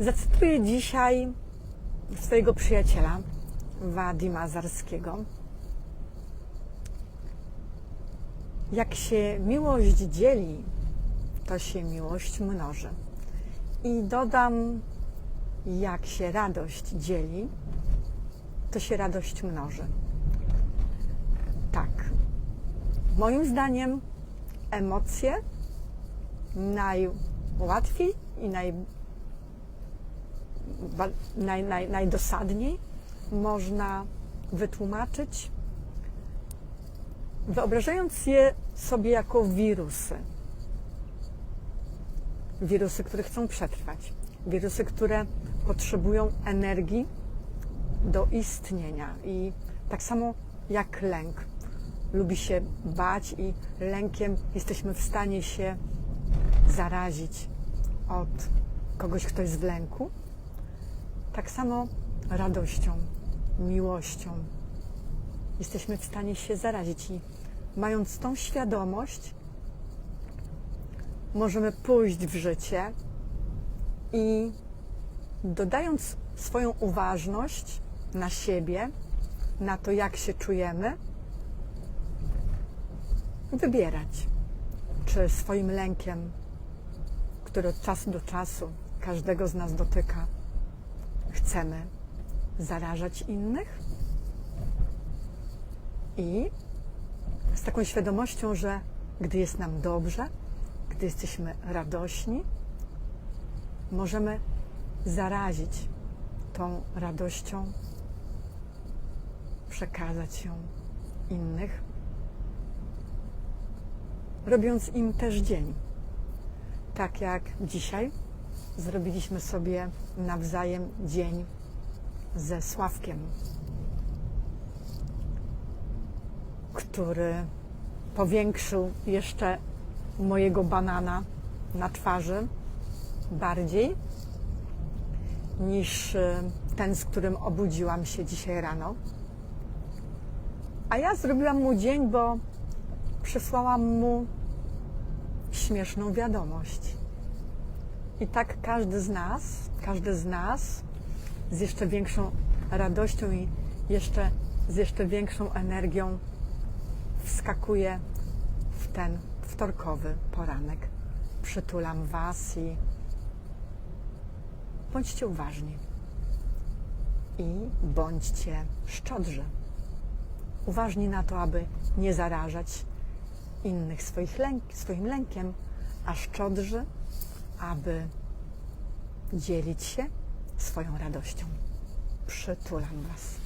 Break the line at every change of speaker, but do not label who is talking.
Zacytuję dzisiaj swojego przyjaciela, Wadima Zarskiego. Jak się miłość dzieli, to się miłość mnoży. I dodam, jak się radość dzieli, to się radość mnoży. Tak. Moim zdaniem emocje najłatwiej i naj, ba- naj, naj, najdosadniej można wytłumaczyć, wyobrażając je sobie jako wirusy. Wirusy, które chcą przetrwać. Wirusy, które potrzebują energii do istnienia. I tak samo jak lęk. Lubi się bać i lękiem jesteśmy w stanie się zarazić od kogoś, kto jest w lęku. Tak samo radością, miłością. Jesteśmy w stanie się zarazić i mając tą świadomość, możemy pójść w życie i dodając swoją uważność na siebie, na to, jak się czujemy, wybierać, czy swoim lękiem, który od czasu do czasu każdego z nas dotyka, chcemy zarażać innych i z taką świadomością, że gdy jest nam dobrze, gdy jesteśmy radośni, możemy zarazić tą radością, przekazać ją innych, robiąc im też dzień. Tak jak dzisiaj zrobiliśmy sobie nawzajem dzień ze Sławkiem, który powiększył jeszcze mojego banana na twarzy bardziej niż y, ten, z którym obudziłam się dzisiaj rano. A ja zrobiłam mu dzień, bo przysłałam mu śmieszną wiadomość. I tak każdy z nas, każdy z nas z jeszcze większą radością i jeszcze z jeszcze większą energią wskakuje w ten wtorkowy poranek. Przytulam Was i bądźcie uważni i bądźcie szczodrzy. Uważni na to, aby nie zarażać innych swoich lęk, swoim lękiem, a szczodrzy, aby dzielić się swoją radością. Przytulam Was.